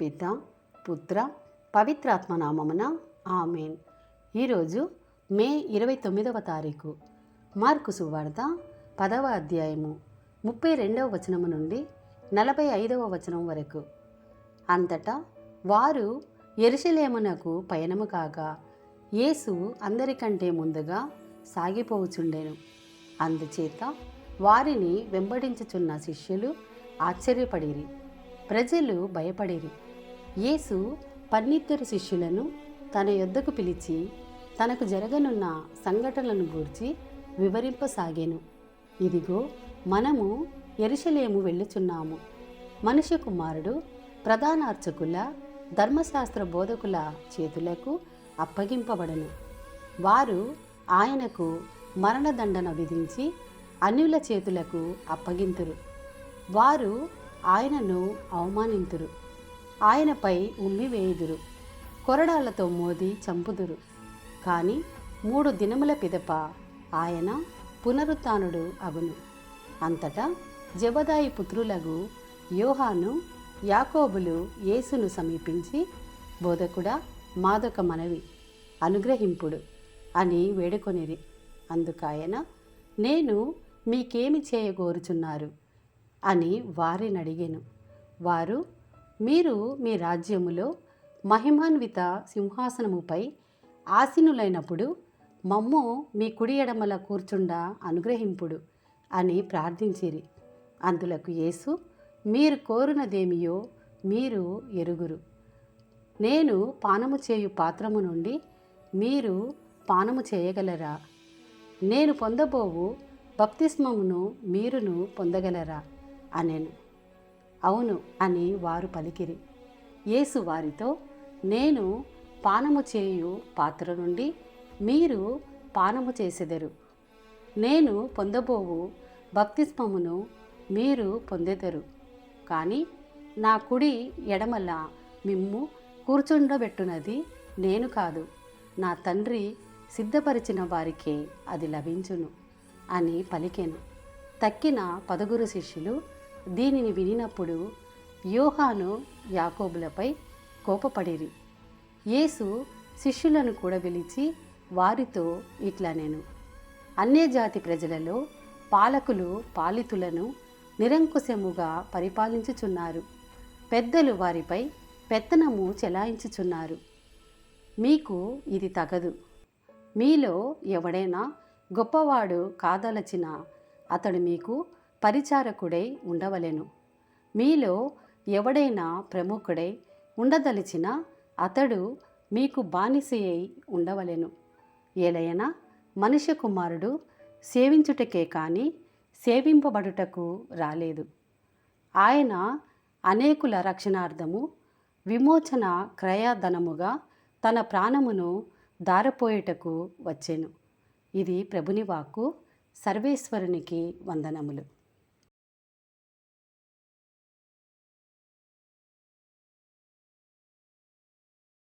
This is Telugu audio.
పిత పుత్ర పవిత్రాత్మ నామమున ఆమెన్. ఈరోజు మే ఇరవై తొమ్మిదవ తారీఖు. మార్కు సువార్త పదవ అధ్యాయము ముప్పై రెండవ వచనము నుండి నలభై ఐదవ వచనం వరకు. అంతటా వారు ఎరుసలేమునకు పయనము కాగా యేసు అందరికంటే ముందుగా సాగిపోవచుండెను. అందుచేత వారిని వెంబడించుచున్న శిష్యులు ఆశ్చర్యపడిరి ప్రజలు భయపడిరి. యేసు పన్నిద్దరు శిష్యులను తన యొద్దకు పిలిచి తనకు జరగనున్న సంఘటనలను గూర్చి వివరింపసాగాను. ఇదిగో మనము ఎరుషలేము వెళ్ళుచున్నాము. మనుష్య కుమారుడు ప్రధాన అర్చకుల ధర్మశాస్త్ర బోధకుల చేతులకు అప్పగింపబడను. వారు ఆయనకు మరణదండన విధించి అన్యుల చేతులకు అప్పగింతురు. వారు ఆయనను అవమానింతురు. ఆయనపై ఉమ్మి వేయుదురు. కొరడాలతో మోది చంపుదురు. కానీ మూడు దినముల పిదప ఆయన పునరుత్నుడు అగును. అంతటా జబదాయి పుత్రులగు యోహాను యాకోబులు యేసును సమీపించి బోధకుడా మాదొక మనవి అనుగ్రహింపుడు అని వేడుకొనిరి. అందుకాయన నేను మీకేమి చేయగోరుచున్నారు? అని వారిని అడిగాను వారు మీరు మీ రాజ్యములో మహిమాన్విత సింహాసనముపై ఆసీనులైనప్పుడు మమ్ము మీ కుడి ఎడమల కూర్చుండా అనుగ్రహింపుడు అని ప్రార్థించిరి. అందులకు యేసు మీరు కోరునదేమియో మీరు ఎరుగురు. నేను పానము చేయు పాత్రము నుండి మీరు పానము చేయగలరా? నేను పొందబోవు బప్తిస్మమును మీరును పొందగలరా? అనేను. అవును అని వారు పలికిరి. యేసు వారితో నేను పానము చేయు పాత్ర నుండి మీరు పానము చేసెదరు. నేను పొందబోవు బప్తిస్మమును మీరు పొందెదరు. కానీ నా కుడి ఎడమల మిమ్ము కూర్చుండబెట్టునది నేను కాదు. నా తండ్రి సిద్ధపరిచిన వారికే అది లభించును అని పలికెను. తక్కిన పదుగురు శిష్యులు దీనిని వినినప్పుడు యోహాను యాకోబులపై కోపపడిరి. యేసు శిష్యులను కూడా పిలిచి వారితో ఇట్లా నేను. అన్యజాతి ప్రజలలో పాలకులు పాలితులను నిరంకుశముగా పరిపాలించుచున్నారు. పెద్దలు వారిపై పెత్తనము చెలాయించుచున్నారు. మీకు ఇది తగదు. మీలో ఎవడైనా గొప్పవాడు కాదలచిన అతడు మీకు పరిచారకుడై ఉండవలెను. మీలో ఎవడైనా ప్రముఖుడై ఉండదలిచిన అతడు మీకు బానిసయ్యై ఉండవలెను. ఏలయనా మనిషి కుమారుడు సేవించుటకే కానీ సేవింపబడుటకు రాలేదు. ఆయన అనేకుల రక్షణార్థము విమోచన క్రయధనముగా తన ప్రాణమును దారపోయేటకు వచ్చెను. ఇది ప్రభుని వాక్కు. సర్వేశ్వరునికి వందనములు.